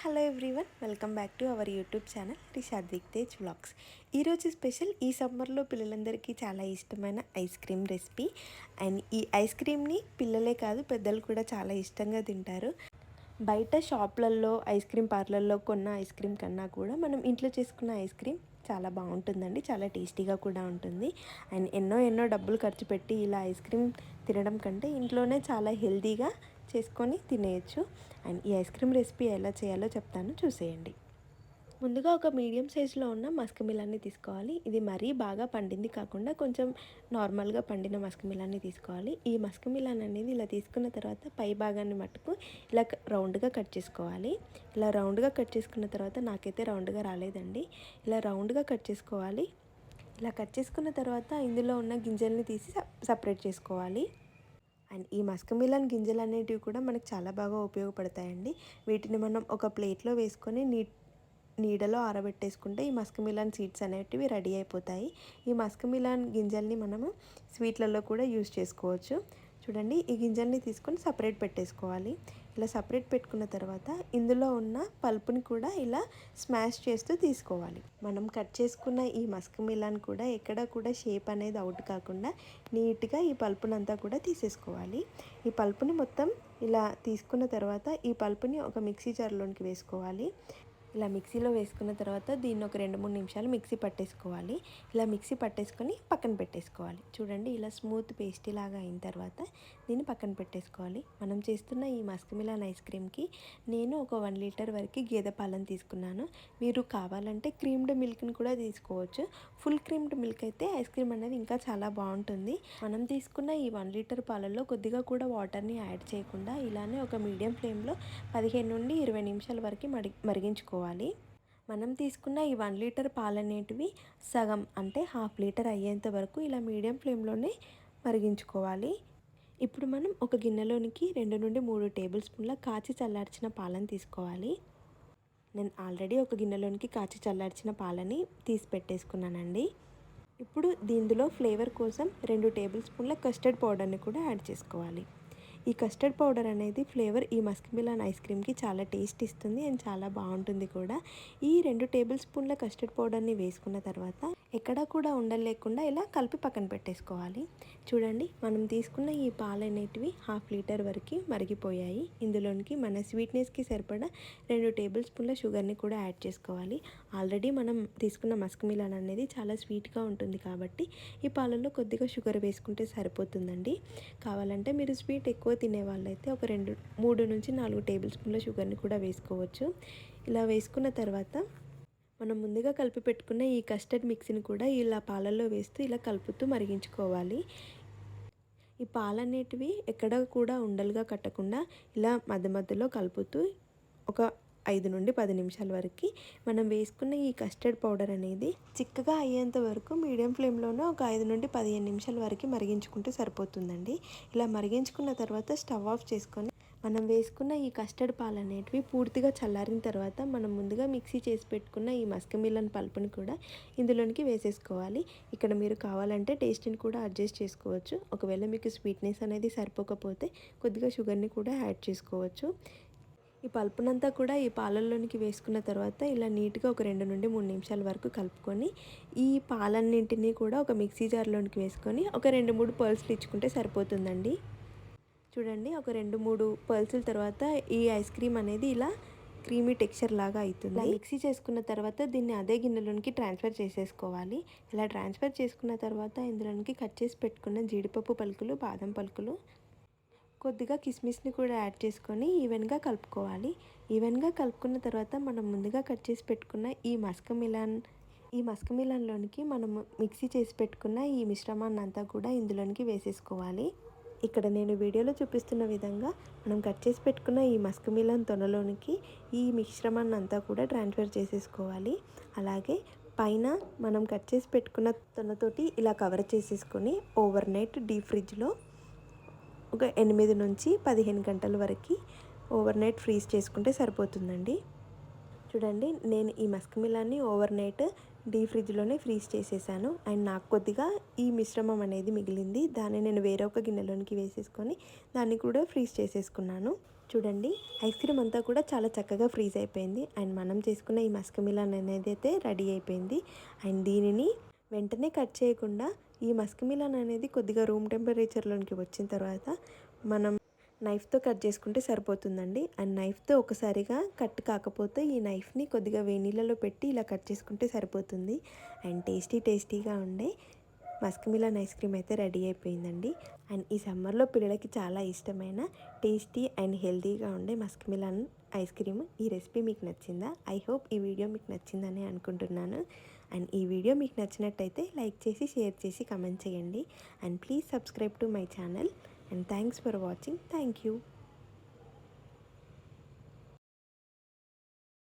Hello everyone welcome back to our YouTube channel Rishadvik Tej vlogs. ఈరోజు special ఈ సమ్మర్లో పిల్లలందరికీ చాలా ఇష్టమైన ఐస్ క్రీమ్ రెసిపీ. అండ్ ఈ ఐస్ క్రీమ్ని పిల్లలే కాదు పెద్దలు కూడా చాలా ఇష్టంగా తింటారు. బయట షాప్లలో ఐస్ క్రీమ్ పార్లర్లో కొన్న ఐస్ క్రీమ్ కన్నా కూడా మనం ఇంట్లో చేసుకున్న ఐస్ క్రీమ్ చాలా బాగుంటుందండి చాలా టేస్టీగా కూడా ఉంటుంది. అండ్ ఎన్నో ఎన్నో డబ్బులు ఖర్చు పెట్టి ఇలా ఐస్ క్రీమ్ తినడం కంటే ఇంట్లోనే చాలా హెల్తీగా చేసుకొని తినేయచ్చు. అండ్ ఈ ఐస్ క్రీమ్ రెసిపీ ఎలా చేయాలో చెప్తాను. చూసేయండి. ముందుగా ఒక మీడియం సైజులో ఉన్న మస్క్ మిలాన్ని తీసుకోవాలి. ఇది మరీ బాగా పండింది కాకుండా కొంచెం నార్మల్గా పండిన మస్క్ మిలాన్ని తీసుకోవాలి. ఈ మస్క్ మిలాన్ అనేది ఇలా తీసుకున్న తర్వాత పై భాగాన్ని మట్టుకు ఇలా రౌండ్గా కట్ చేసుకోవాలి. ఇలా రౌండ్గా కట్ చేసుకున్న తర్వాత నాకైతే రౌండ్గా రాలేదండి. ఇలా రౌండ్గా కట్ చేసుకోవాలి. ఇలా కట్ చేసుకున్న తర్వాత ఇందులో ఉన్న గింజల్ని తీసి సపరేట్ చేసుకోవాలి. అండ్ ఈ మస్క్ మిలన్ గింజలు అనేటివి కూడా మనకు చాలా బాగా ఉపయోగపడతాయండి. వీటిని మనం ఒక ప్లేట్లో వేసుకొని నీట్ నీడలో ఆరబెట్టేసుకుంటే ఈ మస్క్ మిలాన్ సీడ్స్ అనేటివి రెడీ అయిపోతాయి. ఈ మస్క్ మిలాన్ గింజల్ని మనము స్వీట్లలో కూడా యూజ్ చేసుకోవచ్చు. చూడండి ఈ గింజల్ని తీసుకొని సపరేట్ పెట్టేసుకోవాలి. ఇలా సపరేట్ పెట్టుకున్న తర్వాత ఇందులో ఉన్న పల్పుని కూడా ఇలా స్మాష్ చేస్తూ తీసుకోవాలి. మనం కట్ చేసుకున్న ఈ మస్క్ మిలాన్ కూడా ఎక్కడ కూడా షేప్ అనేది అవుట్ కాకుండా నీట్గా ఈ పల్పునంతా కూడా తీసేసుకోవాలి. ఈ పల్పుని మొత్తం ఇలా తీసుకున్న తర్వాత ఈ పల్పుని ఒక మిక్సీ జార్లోనికి వేసుకోవాలి. ఇలా మిక్సీలో వేసుకున్న తర్వాత దీన్ని ఒక రెండు మూడు నిమిషాలు మిక్సీ పట్టేసుకోవాలి. ఇలా మిక్సీ పట్టేసుకొని పక్కన పెట్టేసుకోవాలి. చూడండి ఇలా స్మూత్ పేస్టీ లాగా అయిన తర్వాత దీన్ని పక్కన పెట్టేసుకోవాలి. మనం చేస్తున్న ఈ మస్కమిలాన్ ఐస్ క్రీమ్కి నేను ఒక వన్ లీటర్ వరకు గేదె పాలను తీసుకున్నాను. మీరు కావాలంటే క్రీమ్డ్ మిల్క్ని కూడా తీసుకోవచ్చు. ఫుల్ క్రీమ్డ్ మిల్క్ అయితే ఐస్ క్రీమ్ అనేది ఇంకా చాలా బాగుంటుంది. మనం తీసుకున్న ఈ వన్ లీటర్ పాలల్లో కొద్దిగా కూడా వాటర్ని యాడ్ చేయకుండా ఇలానే ఒక మీడియం ఫ్లేమ్లో పదిహేను నుండి ఇరవై నిమిషాల వరకు మడి మరిగించుకోవాలి. తీసుకోవాలి. మనం తీసుకున్న ఈ వన్ లీటర్ పాలు అనేటివి సగం అంటే హాఫ్ లీటర్ అయ్యేంత వరకు ఇలా మీడియం ఫ్లేమ్లోనే మరిగించుకోవాలి. ఇప్పుడు మనం ఒక గిన్నెలోనికి రెండు నుండి మూడు టేబుల్ స్పూన్ల కాచి చల్లార్చిన పాలను తీసుకోవాలి. నేను ఆల్రెడీ ఒక గిన్నెలోనికి కాచి చల్లార్చిన పాలని తీసి పెట్టేసుకున్నానండి. ఇప్పుడు దీనిలో ఫ్లేవర్ కోసం రెండు టేబుల్ స్పూన్ల కస్టర్డ్ పౌడర్ని కూడా యాడ్ చేసుకోవాలి. ఈ కస్టర్డ్ పౌడర్ అనేది ఫ్లేవర్ ఈ మస్క్ మిలాన్ ఐస్ క్రీమ్కి చాలా టేస్ట్ ఇస్తుంది అండ్ చాలా బాగుంటుంది కూడా. ఈ రెండు టేబుల్ స్పూన్ల కస్టర్డ్ పౌడర్ని వేసుకున్న తర్వాత ఎక్కడా కూడా ఉండలేకుండా ఇలా కలిపి పక్కన పెట్టేసుకోవాలి. చూడండి మనం తీసుకున్న ఈ పాలు అనేటివి హాఫ్ లీటర్ వరకు మరిగిపోయాయి. ఇందులోనికి మన స్వీట్నెస్కి సరిపడా రెండు టేబుల్ స్పూన్ల షుగర్ని కూడా యాడ్ చేసుకోవాలి. ఆల్రెడీ మనం తీసుకున్న మస్క్ మిలాన్ అనేది చాలా స్వీట్గా ఉంటుంది కాబట్టి ఈ పాలల్లో కొద్దిగా షుగర్ వేసుకుంటే సరిపోతుందండి. కావాలంటే మీరు స్వీట్ ఎక్కువ తినే వాళ్ళైతే ఒక రెండు మూడు నుంచి నాలుగు టేబుల్ స్పూన్ల షుగర్ని కూడా వేసుకోవచ్చు. ఇలా వేసుకున్న తర్వాత మనం ముందుగా కలిపి పెట్టుకున్న ఈ కస్టర్డ్ మిక్సీని కూడా ఇలా పాలల్లో వేస్తూ ఇలా కలుపుతూ మరిగించుకోవాలి. ఈ పాలనేటివి ఎక్కడ కూడా ఉండలుగా కట్టకుండా ఇలా మధ్య మధ్యలో కలుపుతూ ఒక ఐదు నుండి పది నిమిషాల వరకు మనం వేసుకున్న ఈ కస్టర్డ్ పౌడర్ అనేది చిక్కగా అయ్యేంత వరకు మీడియం ఫ్లేమ్లోనే ఒక ఐదు నుండి పదిహేను నిమిషాల వరకు మరిగించుకుంటే సరిపోతుందండి. ఇలా మరిగించుకున్న తర్వాత స్టవ్ ఆఫ్ చేసుకొని మనం వేసుకున్న ఈ కస్టర్డ్ పాలు అనేటివి పూర్తిగా చల్లారిన తర్వాత మనం ముందుగా మిక్సీ చేసి పెట్టుకున్న ఈ మస్కమిల్లన్ పల్పుని కూడా ఇందులోనికి వేసేసుకోవాలి. ఇక్కడ మీరు కావాలంటే టేస్ట్ని కూడా అడ్జస్ట్ చేసుకోవచ్చు. ఒకవేళ మీకు స్వీట్నెస్ అనేది సరిపోకపోతే కొద్దిగా షుగర్ని కూడా యాడ్ చేసుకోవచ్చు. ఈ పల్పునంతా కూడా ఈ పాలల్లోనికి వేసుకున్న తర్వాత ఇలా నీట్గా ఒక రెండు నుండి మూడు నిమిషాల వరకు కలుపుకొని ఈ పాలన్నింటినీ కూడా ఒక మిక్సీ జార్లోనికి వేసుకొని ఒక రెండు మూడు పర్ల్స్లు ఇచ్చుకుంటే సరిపోతుందండి. చూడండి ఒక రెండు మూడు పర్ల్స్ల తర్వాత ఈ ఐస్ క్రీమ్ అనేది ఇలా క్రీమీ టెక్స్చర్ లాగా అవుతుంది మిక్సీ చేసుకున్న తర్వాత దీన్ని అదే గిన్నెలోనికి ట్రాన్స్ఫర్ చేసేసుకోవాలి. ఇలా ట్రాన్స్ఫర్ చేసుకున్న తర్వాత ఇందులోనికి కట్ చేసి పెట్టుకున్న జీడిపప్పు పలుకులు బాదం పలుకులు కొద్దిగా కిస్మిస్ని కూడా యాడ్ చేసుకొని ఈవెన్గా కలుపుకోవాలి. ఈవెన్గా కలుపుకున్న తర్వాత మనం ముందుగా కట్ చేసి పెట్టుకున్న ఈ మస్క మిలాన్ ఈ మస్క మిలాన్లోనికి మనం మిక్సీ చేసి పెట్టుకున్న ఈ మిశ్రమాన్ని అంతా కూడా ఇందులోనికి వేసేసుకోవాలి. ఇక్కడ నేను వీడియోలో చూపిస్తున్న విధంగా మనం కట్ చేసి పెట్టుకున్న ఈ మస్కమిలన్ తొనలోనికి ఈ మిశ్రమాన్ని అంతా కూడా ట్రాన్స్ఫర్ చేసేసుకోవాలి. అలాగే పైన మనం కట్ చేసి పెట్టుకున్న తొనతోటి ఇలా కవర్ చేసేసుకొని ఓవర్ నైట్ డీప్ ఫ్రిడ్జ్లో ఒక ఎనిమిది నుంచి పదిహేను గంటల వరకు ఓవర్ నైట్ ఫ్రీజ్ చేసుకుంటే సరిపోతుందండి. చూడండి నేను ఈ మస్క్ మిలాన్ని ఓవర్ నైట్ డీ ఫ్రిడ్జ్లోనే ఫ్రీజ్ చేసేసాను. అండ్ నాకు కొద్దిగా ఈ మిశ్రమం అనేది మిగిలింది. దాన్ని నేను వేరొక గిన్నెలోనికి వేసేసుకొని దాన్ని కూడా ఫ్రీజ్ చేసేసుకున్నాను. చూడండి ఐస్ క్రీమ్ అంతా కూడా చాలా చక్కగా ఫ్రీజ్ అయిపోయింది. అండ్ మనం చేసుకున్న ఈ మస్క్ మిలాన్ అనేది అయితే రెడీ అయిపోయింది. అండ్ దీనిని వెంటనే కట్ చేయకుండా ఈ మస్క్ మిలాన్ అనేది కొద్దిగా రూమ్ టెంపరేచర్లోనికి వచ్చిన తర్వాత మనం నైఫ్తో కట్ చేసుకుంటే సరిపోతుందండి. అండ్ నైఫ్తో ఒకసారిగా కట్ కాకపోతే ఈ నైఫ్ని కొద్దిగా వేనీళ్ళలో పెట్టి ఇలా కట్ చేసుకుంటే సరిపోతుంది. అండ్ టేస్టీ టేస్టీగా ఉండే మస్క్ మిలాన్ ఐస్ క్రీమ్ అయితే రెడీ అయిపోయిందండి. అండ్ ఈ సమ్మర్లో పిల్లలకి చాలా ఇష్టమైన టేస్టీ అండ్ హెల్తీగా ఉండే మస్క్ మిలాన్ ఐస్ క్రీమ్ ఈ రెసిపీ మీకు నచ్చిందా? ఐ హోప్ ఈ వీడియో మీకు నచ్చిందని అనుకుంటున్నాను. అండ్ ఈ వీడియో మీకు నచ్చినట్టయితే లైక్ చేసి షేర్ చేసి కమెంట్ చేయండి. And please subscribe to my channel. And thanks for watching. Thank you.